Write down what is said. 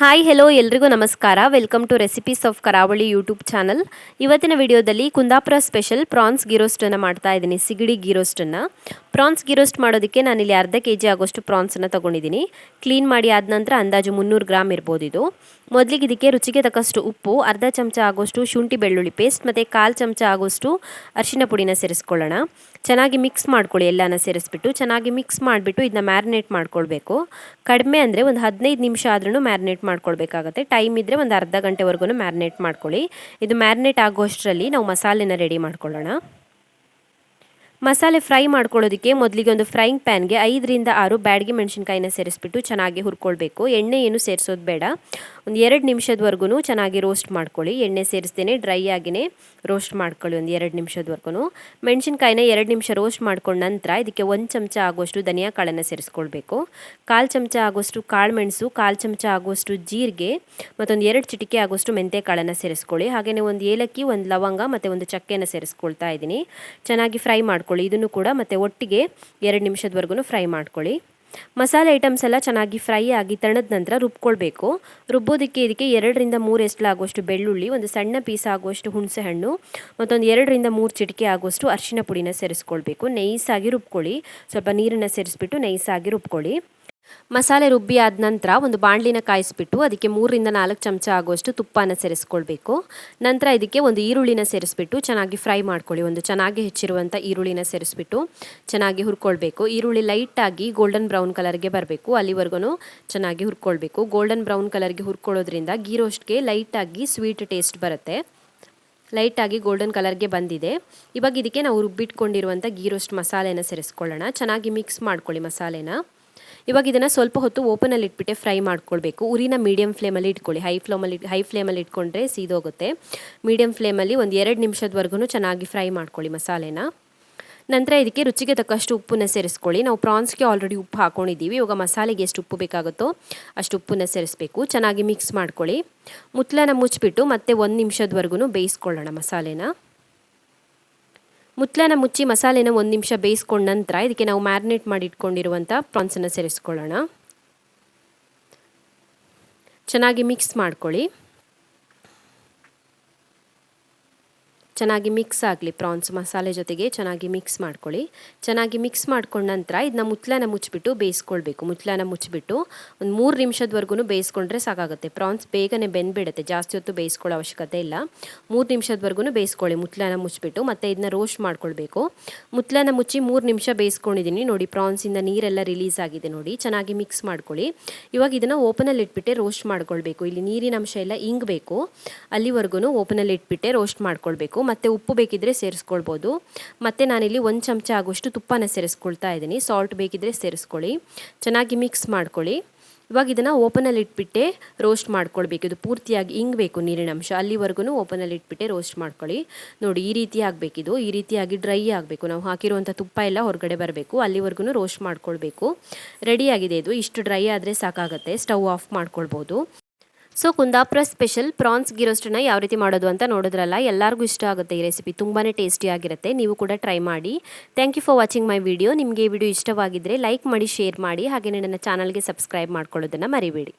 Hi hello ಎಲ್ರಿಗೂ ನಮಸ್ಕಾರ. Welcome to recipes of Karavali YouTube channel ಇವತ್ತಿನ ವಿಡಿಯೋದಲ್ಲಿ ಕುಂದಾಪುರ ಸ್ಪೆಷಲ್ ಪ್ರಾನ್ಸ್ ಗಿರೋಸ್ಟನ್ನು ಮಾಡ್ತಾ ಇದ್ದೀನಿ. ಸಿಗಡಿ ಗಿರೋಸ್ಟನ್ನು ಪ್ರಾನ್ಸ್ ಗಿರೋಸ್ಟ್ ಮಾಡೋದಕ್ಕೆ ನಾನಿಲ್ಲಿ ಅರ್ಧ ಕೆ ಜಿ ಆಗೋಷ್ಟು ಪ್ರಾನ್ಸನ್ನು ತೊಗೊಂಡಿದ್ದೀನಿ. ಕ್ಲೀನ್ ಮಾಡಿ ಆದ ನಂತರ ಅಂದಾಜು ಮುನ್ನೂರು ಗ್ರಾಮ್ ಇರ್ಬೋದು ಇದು. ಮೊದಲಿಗೆ ಇದಕ್ಕೆ ರುಚಿಗೆ ತಕ್ಕಷ್ಟು ಉಪ್ಪು, ಅರ್ಧ ಚಮಚ ಆಗೋಷ್ಟು ಶುಂಠಿ ಬೆಳ್ಳುಳ್ಳಿ ಪೇಸ್ಟ್ ಮತ್ತು ಕಾಲು ಚಮಚ ಆಗೋಷ್ಟು ಅರಿಶಿನ ಪುಡಿನ ಸೇರಿಸ್ಕೊಳ್ಳೋಣ. ಚೆನ್ನಾಗಿ ಮಿಕ್ಸ್ ಮಾಡ್ಕೊಳ್ಳಿ, ಎಲ್ಲನ ಸೇರಿಸ್ಬಿಟ್ಟು. ಚೆನ್ನಾಗಿ ಮಿಕ್ಸ್ ಮಾಡಿಬಿಟ್ಟು ಇದನ್ನ ಮ್ಯಾರಿನೇಟ್ ಮಾಡ್ಕೊಳ್ಬೇಕು. ಕಡಿಮೆ ಅಂದರೆ ಒಂದು ಹದಿನೈದು ನಿಮಿಷ ಆದ್ರೂ ಮ್ಯಾರಿನೇಟ್ ಮಾಡ್ಕೊಳ್ಬೇಕಾಗತ್ತೆ. ಟೈಮ್ ಇದ್ದರೆ ಒಂದು ಅರ್ಧ ಗಂಟೆವರೆಗೂ ಮ್ಯಾರಿನೇಟ್ ಮಾಡ್ಕೊಳ್ಳಿ. ಇದು ಮ್ಯಾರಿನೇಟ್ ಆಗೋಷ್ಟರಲ್ಲಿ ನಾವು ಮಸಾಲೆನ ರೆಡಿ ಮಾಡ್ಕೊಳ್ಳೋಣ. ಮಸಾಲೆ ಫ್ರೈ ಮಾಡ್ಕೊಳ್ಳೋದಕ್ಕೆ ಮೊದಲಿಗೆ ಒಂದು ಫ್ರೈಯಿಂಗ್ ಪ್ಯಾನ್ಗೆ ಐದರಿಂದ ಆರು ಬ್ಯಾಡಗಿ ಮೆಣಸಿನ್ಕಾಯಿನ ಸೇರಿಸ್ಬಿಟ್ಟು ಚೆನ್ನಾಗಿ ಹುರ್ಕೊಳ್ಬೇಕು. ಎಣ್ಣೆ ಏನು ಸೇರಿಸೋದು ಬೇಡ. ಒಂದು ಎರಡು ನಿಮಿಷದವರೆಗೂ ಚೆನ್ನಾಗಿ ರೋಸ್ಟ್ ಮಾಡ್ಕೊಳ್ಳಿ. ಎಣ್ಣೆ ಸೇರಿಸ್ತೇನೆ, ಡ್ರೈ ಆಗಿನೇ ರೋಸ್ಟ್ ಮಾಡ್ಕೊಳ್ಳಿ ಒಂದು ಎರಡು ನಿಮಿಷದವರೆಗೂ ಮೆಣಸಿನ್ಕಾಯಿನ ಎರಡು ನಿಮಿಷ ರೋಸ್ಟ್ ಮಾಡ್ಕೊಂಡ ನಂತರ ಇದಕ್ಕೆ ಒಂದು ಚಮಚ ಆಗುವಷ್ಟು ಧನಿಯಾ ಕಾಳನ್ನು ಸೇರಿಸ್ಕೊಳ್ಬೇಕು. ಕಾಲು ಚಮಚ ಆಗುವಷ್ಟು ಕಾಳು ಮೆಣಸು, ಕಾಲು ಚಮಚ ಆಗುವಷ್ಟು ಜೀರಿಗೆ, ಮತ್ತೊಂದು ಎರಡು ಚಿಟಿಕೆ ಆಗುವಷ್ಟು ಮೆಂತೆ ಕಾಳನ್ನು ಸೇರಿಸ್ಕೊಳ್ಳಿ. ಹಾಗೆಯೇ ಒಂದು ಏಲಕ್ಕಿ, ಒಂದು ಲವಂಗ ಮತ್ತು ಒಂದು ಚಕ್ಕೆನ ಸೇರಿಸ್ಕೊಳ್ತಾ ಇದ್ದೀನಿ ಚೆನ್ನಾಗಿ ಫ್ರೈ ಮಾಡ್ಕೊಳ್ಳಿ. ಇದನ್ನು ಕೂಡ ಮತ್ತು ಒಟ್ಟಿಗೆ ಎರಡು ನಿಮಿಷದವರೆಗೂ ಫ್ರೈ ಮಾಡ್ಕೊಳ್ಳಿ. ಮಸಾಲೆ ಐಟಮ್ಸ್ ಎಲ್ಲ ಚೆನ್ನಾಗಿ ಫ್ರೈ ಆಗಿ ತಣದ ನಂತರ ರುಬ್ಕೊಳ್ಬೇಕು. ರುಬ್ಬೋದಕ್ಕೆ ಇದಕ್ಕೆ ಎರಡರಿಂದ ಮೂರು ಎಸ್ಲಾಗುವಷ್ಟು ಬೆಳ್ಳುಳ್ಳಿ, ಒಂದು ಸಣ್ಣ ಪೀಸ್ ಆಗುವಷ್ಟು ಹುಣಸೆ ಹಣ್ಣು, ಮತ್ತೊಂದು ಎರಡರಿಂದ ಮೂರು ಚಿಟಿಕೆ ಆಗುವಷ್ಟು ಅರಿಶಿನ ಪುಡಿನ ಸೇರಿಸ್ಕೊಳ್ಬೇಕು. ನೈಸಾಗಿ ರುಬ್ಕೊಳ್ಳಿ. ಸ್ವಲ್ಪ ನೀರನ್ನು ಸೇರಿಸ್ಬಿಟ್ಟು ನೈಸಾಗಿ ರುಬ್ಕೊಳ್ಳಿ. ಮಸಾಲೆ ರುಬ್ಬಿ ಆದ ನಂತರ ಒಂದು ಬಾಣಲಿನ ಕಾಯಿಸ್ಬಿಟ್ಟು ಅದಕ್ಕೆ ಮೂರರಿಂದ ನಾಲ್ಕು ಚಮಚ ಆಗುವಷ್ಟು ತುಪ್ಪನ ಸೇರಿಸ್ಕೊಳ್ಬೇಕು. ನಂತರ ಇದಕ್ಕೆ ಒಂದು ಈರುಳ್ಳಿನ ಸೇರಿಸ್ಬಿಟ್ಟು ಚೆನ್ನಾಗಿ ಫ್ರೈ ಮಾಡ್ಕೊಳ್ಳಿ. ಒಂದು ಚೆನ್ನಾಗಿ ಹೆಚ್ಚಿರುವಂಥ ಈರುಳ್ಳಿನ ಸೇರಿಸ್ಬಿಟ್ಟು ಚೆನ್ನಾಗಿ ಹುರ್ಕೊಳ್ಬೇಕು. ಈರುಳ್ಳಿ ಲೈಟಾಗಿ ಗೋಲ್ಡನ್ ಬ್ರೌನ್ ಕಲರ್ಗೆ ಬರಬೇಕು. ಅಲ್ಲಿವರೆಗೂ ಚೆನ್ನಾಗಿ ಹುರ್ಕೊಳ್ಬೇಕು. ಗೋಲ್ಡನ್ ಬ್ರೌನ್ ಕಲರ್ಗೆ ಹುರ್ಕೊಳ್ಳೋದ್ರಿಂದ ಗೀ ರೋಸ್ಟ್ಗೆ ಲೈಟಾಗಿ ಸ್ವೀಟ್ ಟೇಸ್ಟ್ ಬರುತ್ತೆ. ಲೈಟಾಗಿ ಗೋಲ್ಡನ್ ಕಲರ್ಗೆ ಬಂದಿದೆ. ಇವಾಗ ಇದಕ್ಕೆ ನಾವು ರುಬ್ಬಿಟ್ಕೊಂಡಿರುವಂಥ ಗೀ ರೋಸ್ಟ್ ಮಸಾಲೆನ ಸೇರಿಸ್ಕೊಳ್ಳೋಣ. ಚೆನ್ನಾಗಿ ಮಿಕ್ಸ್ ಮಾಡ್ಕೊಳ್ಳಿ ಮಸಾಲೆನ. ಇವಾಗ ಇದನ್ನು ಸ್ವಲ್ಪ ಹೊತ್ತು ಓಪನಲ್ಲಿ ಇಟ್ಬಿಟ್ಟೆ ಫ್ರೈ ಮಾಡ್ಕೊಳ್ಬೇಕು. ಉರಿನ ಮೀಡಿಯಮ್ ಫ್ಲೇಮಲ್ಲಿ ಇಟ್ಕೊಳ್ಳಿ. ಹೈ ಫ್ಲೇಮಲ್ಲಿ ಹೈ ಫ್ಲೇಮಲ್ಲಿ ಇಟ್ಕೊಂಡ್ರೆ ಸೀದೋಗುತ್ತೆ. ಮೀಡಿಯಂ ಫ್ಲೇಮಲ್ಲಿ ಒಂದು ಎರಡು ನಿಮಿಷದವರೆಗೂ ಚೆನ್ನಾಗಿ ಫ್ರೈ ಮಾಡ್ಕೊಳ್ಳಿ ಮಸಾಲೆನ. ನಂತರ ಇದಕ್ಕೆ ರುಚಿಗೆ ತಕ್ಕಷ್ಟು ಉಪ್ಪನ್ನ ಸೇರಿಸ್ಕೊಳ್ಳಿ. ನಾವು ಪ್ರಾನ್ಸ್ಗೆ ಆಲ್ರೆಡಿ ಉಪ್ಪು ಹಾಕೊಂಡಿದ್ದೀವಿ. ಇವಾಗ ಮಸಾಲೆಗೆ ಎಷ್ಟು ಉಪ್ಪು ಬೇಕಾಗುತ್ತೋ ಅಷ್ಟು ಉಪ್ಪನ್ನ ಸೇರಿಸ್ಬೇಕು. ಚೆನ್ನಾಗಿ ಮಿಕ್ಸ್ ಮಾಡ್ಕೊಳ್ಳಿ. ಮುತ್ತಲನ್ನ ಮುಚ್ಚಿಬಿಟ್ಟು ಮತ್ತೆ ಒಂದು ನಿಮಿಷದವರೆಗೂ ಬೇಯಿಸ್ಕೊಳ್ಳೋಣ ಮಸಾಲೆನ. ಮುತ್ಲನ ಮುಚ್ಚಿ ಮಸಾಲೆನ ಒಂದು ನಿಮಿಷ ಬೇಯಿಸ್ಕೊಂಡ ನಂತರ ಇದಕ್ಕೆ ನಾವು ಮ್ಯಾರಿನೇಟ್ ಮಾಡಿ ಇಟ್ಕೊಂಡಿರುವಂಥ ಪ್ರಾನ್ಸನ್ನು ಸೇರಿಸ್ಕೊಳ್ಳೋಣ. ಚೆನ್ನಾಗಿ ಮಿಕ್ಸ್ ಮಾಡ್ಕೊಳ್ಳಿ. ಚೆನ್ನಾಗಿ ಮಿಕ್ಸ್ ಆಗಲಿ ಪ್ರಾನ್ಸ್ ಮಸಾಲೆ ಜೊತೆಗೆ ಚೆನ್ನಾಗಿ ಮಿಕ್ಸ್ ಮಾಡ್ಕೊಳ್ಳಿ. ಚೆನ್ನಾಗಿ ಮಿಕ್ಸ್ ಮಾಡ್ಕೊಂಡ ನಂತರ ಇದನ್ನ ಮುತ್ಲನ ಮುಚ್ಚಿಬಿಟ್ಟು ಬೇಯಿಸ್ಕೊಳ್ಬೇಕು. ಮುತ್ಲನ ಮುಚ್ಚಿಬಿಟ್ಟು ಒಂದು ಮೂರು ನಿಮಿಷದವರೆಗೂ ಬೇಯಿಸ್ಕೊಂಡ್ರೆ ಸಾಕಾಗುತ್ತೆ. ಪ್ರಾನ್ಸ್ ಬೇಗನೆ ಬೆಂದ್ಬಿಡುತ್ತೆ. ಜಾಸ್ತಿ ಹೊತ್ತು ಬೇಯಿಸ್ಕೊಳ್ಳೋ ಅವಶ್ಯಕತೆ ಇಲ್ಲ. ಮೂರು ನಿಮಿಷದವರೆಗೂ ಬೇಯಿಸ್ಕೊಳ್ಳಿ. ಮುತ್ಲನ ಮುಚ್ಚಿಬಿಟ್ಟು ಮತ್ತು ಇದನ್ನ ರೋಸ್ಟ್ ಮಾಡ್ಕೊಳ್ಬೇಕು. ಮುತ್ಲನ ಮುಚ್ಚಿ ಮೂರು ನಿಮಿಷ ಬೇಯಿಸ್ಕೊಂಡಿದ್ದೀನಿ ನೋಡಿ ಪ್ರಾನ್ಸಿಂದ ನೀರೆಲ್ಲ ರಿಲೀಸ್ ಆಗಿದೆ ನೋಡಿ. ಚೆನ್ನಾಗಿ ಮಿಕ್ಸ್ ಮಾಡ್ಕೊಳ್ಳಿ. ಇವಾಗ ಇದನ್ನು ಓಪನಲ್ಲಿ ಇಟ್ಬಿಟ್ಟೆ ರೋಸ್ಟ್ ಮಾಡ್ಕೊಳ್ಬೇಕು. ಇಲ್ಲಿ ನೀರಿನ ಅಂಶ ಎಲ್ಲ ಇಂಗಬೇಕು. ಅಲ್ಲಿವರೆಗೂ ಓಪನಲ್ಲಿ ಇಟ್ಬಿಟ್ಟೆ ರೋಸ್ಟ್ ಮಾಡ್ಕೊಳ್ಬೇಕು. ಮತ್ತು ಉಪ್ಪು ಬೇಕಿದ್ದರೆ ಸೇರಿಸ್ಕೊಳ್ಬೋದು. ಮತ್ತು ನಾನಿಲ್ಲಿ ಒಂದು ಚಮಚ ಆಗುವಷ್ಟು ತುಪ್ಪನ ಸೇರಿಸ್ಕೊಳ್ತಾ ಇದ್ದೀನಿ. ಸಾಲ್ಟ್ ಬೇಕಿದ್ದರೆ ಸೇರಿಸ್ಕೊಳ್ಳಿ. ಚೆನ್ನಾಗಿ ಮಿಕ್ಸ್ ಮಾಡ್ಕೊಳ್ಳಿ. ಇವಾಗ ಇದನ್ನು ಓಪನಲ್ಲಿ ಇಟ್ಬಿಟ್ಟೆ ರೋಸ್ಟ್ ಮಾಡ್ಕೊಳ್ಬೇಕು. ಇದು ಪೂರ್ತಿಯಾಗಿ ಇಂಗಬೇಕು ನೀರಿನ ಅಂಶ. ಅಲ್ಲಿವರೆಗೂ ಓಪನಲ್ಲಿ ಇಟ್ಬಿಟ್ಟೆ ರೋಸ್ಟ್ ಮಾಡ್ಕೊಳ್ಳಿ. ನೋಡಿ, ಈ ರೀತಿ ಆಗಬೇಕಿದು. ಈ ರೀತಿಯಾಗಿ ಡ್ರೈ ಆಗಬೇಕು. ನಾವು ಹಾಕಿರುವಂಥ ತುಪ್ಪ ಎಲ್ಲ ಹೊರಗಡೆ ಬರಬೇಕು. ಅಲ್ಲಿವರೆಗೂ ರೋಸ್ಟ್ ಮಾಡ್ಕೊಳ್ಬೇಕು. ರೆಡಿಯಾಗಿದೆ ಇದು. ಇಷ್ಟು ಡ್ರೈ ಆದರೆ ಸಾಕಾಗುತ್ತೆ. ಸ್ಟವ್ ಆಫ್ ಮಾಡ್ಕೊಳ್ಬೋದು. ಸೊ ಕುಂದಾಪುರ ಸ್ಪೆಷಲ್ ಪ್ರಾನ್ಸ್ ಗಿರೋಸ್ಟನ್ನ ಯಾವ ರೀತಿ ಮಾಡೋದು ಅಂತ ನೋಡಿದ್ರಲ್ಲ, ಎಲ್ಲರಿಗೂ ಇಷ್ಟ ಆಗುತ್ತೆ ಈ ರೆಸಿಪಿ ತುಂಬಾ ಟೇಸ್ಟಿಯಾಗಿರುತ್ತೆ ನೀವು ಕೂಡ ಟ್ರೈ ಮಾಡಿ. Thank you for watching my video ನಿಮಗೆ ಈ ವಿಡಿಯೋ ಇಷ್ಟವಾಗಿದ್ದರೆ ಲೈಕ್ ಮಾಡಿ, ಶೇರ್ ಮಾಡಿ ಹಾಗೆ ನನ್ನ ಚಾನಲ್ಗೆ ಸಬ್ಸ್ಕ್ರೈಬ್ ಮಾಡ್ಕೊಳ್ಳೋದನ್ನು ಮರಿಬೇಡಿ.